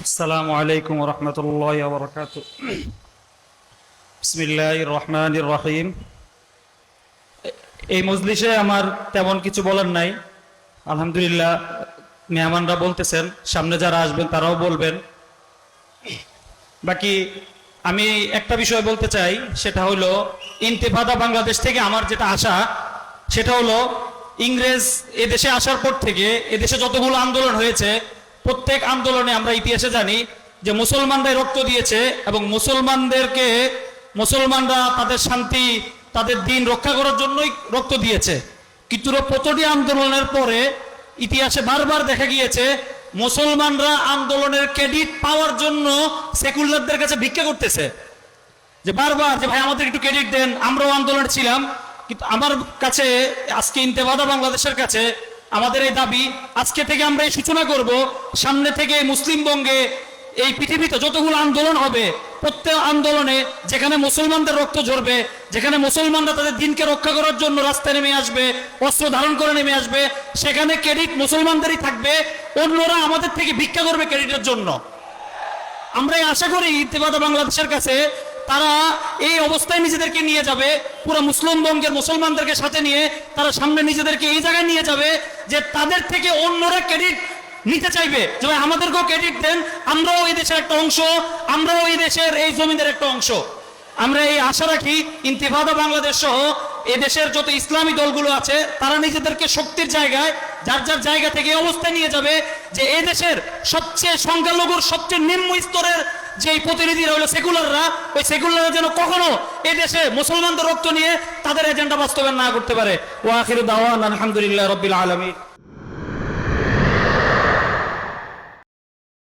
السلام عليكم ورحمة الله وبركاته بسم الله الرحمن الرحيم এই মজলিসে আমার তেমন কিছু বলার নাই আলহামদুলিল্লাহ মেহমানরা বলতেছেন সামনে যারা আসবেন তারাও বলবেন বাকি আমি একটা বিষয় বলতে চাই সেটা হলো ইন্তেফাদা বাংলাদেশ থেকে আমার যেটা আশা সেটা হলো ইংরেজ এদেশে আসার পর থেকে এদেশে যতগুলো আন্দোলন হয়েছে প্রত্যেক আন্দোলনে আমরা ইতিহাসে জানি যে মুসলমানরাই রক্ত দিয়েছে এবং মুসলমানদেরকে মুসলমানরা তাদের শান্তি, তাদের দিন রক্ষা করার জন্যই রক্ত দিয়েছে। কিন্তু প্রতিটি আন্দোলনের পরে ইতিহাসে বারবার দেখা গিয়েছে, মুসলমানরা আন্দোলনের ক্রেডিট পাওয়ার জন্য সেকুলারদের কাছে ভিক্ষা করতেছে। যে বারবার যে, ভাই আমাদের একটু ক্রেডিট দেন, আমরাও আন্দোলনে ছিলাম, কিন্তু আমার কাছে আজকে ইন্তেফাদা বাংলাদেশের কাছে আমাদের এই দাবি, আজকে থেকে আমরা এই সূচনা করব, সামনে থেকে মুসলিম বঙ্গে এই পৃথিবীতে যতগুলো আন্দোলন হবে, প্রত্যেক আন্দোলনে যেখানে মুসলমানদের রক্ত ঝরবে, যেখানে মুসলমানরা তাদের দিনকে রক্ষা করার জন্য রাস্তায় নেমে আসবে, অস্ত্র ধারণ করে নেমে আসবে, সেখানে ক্রেডিট মুসলমানদেরই থাকবে, অন্যরা আমাদের থেকে ভিক্ষা করবে ক্রেডিটের জন্য। আমরা আশা করি ইত্তেফাদা বাংলাদেশের কাছে তারা এই অবস্থায় নিজেদেরকে নিয়ে যাবে, পুরো মুসলিম বঙ্গের মুসলমানদেরকে সাথে নিয়ে তারা সামনে নিজেদেরকে এই জায়গায় নিয়ে যাবে যে তাদের থেকে অন্যরা ক্রেডিট নিতে চাইবে। যে ভাই, আমাদেরকেও ক্রেডিট দেন, আমরাও এই দেশের একটা অংশ, আমরাও এই দেশের এই জমিদের একটা অংশ। আমরা এই আশা রাখি ইন্তিফাদা বাংলাদেশ সহ এ দেশের যত ইসলামী দলগুলো আছে, তারা নিজেদেরকে শক্তির জায়গায় যার যার জায়গা থেকে এই অবস্থায় নিয়ে যাবে যে এ দেশের সবচেয়ে সংখ্যালঘুর সবচেয়ে নিম্ন স্তরের যে প্রতিনিধিরা হলো সেকুলাররা, ওই সেকুলাররা যেন কখনো এ দেশে মুসলমানদের রক্ত নিয়ে তাদের এজেন্ডা বাস্তবায়ন না করতে পারে। ও আখির দাওয়ান আলহামদুলিল্লাহ রবিল আলমী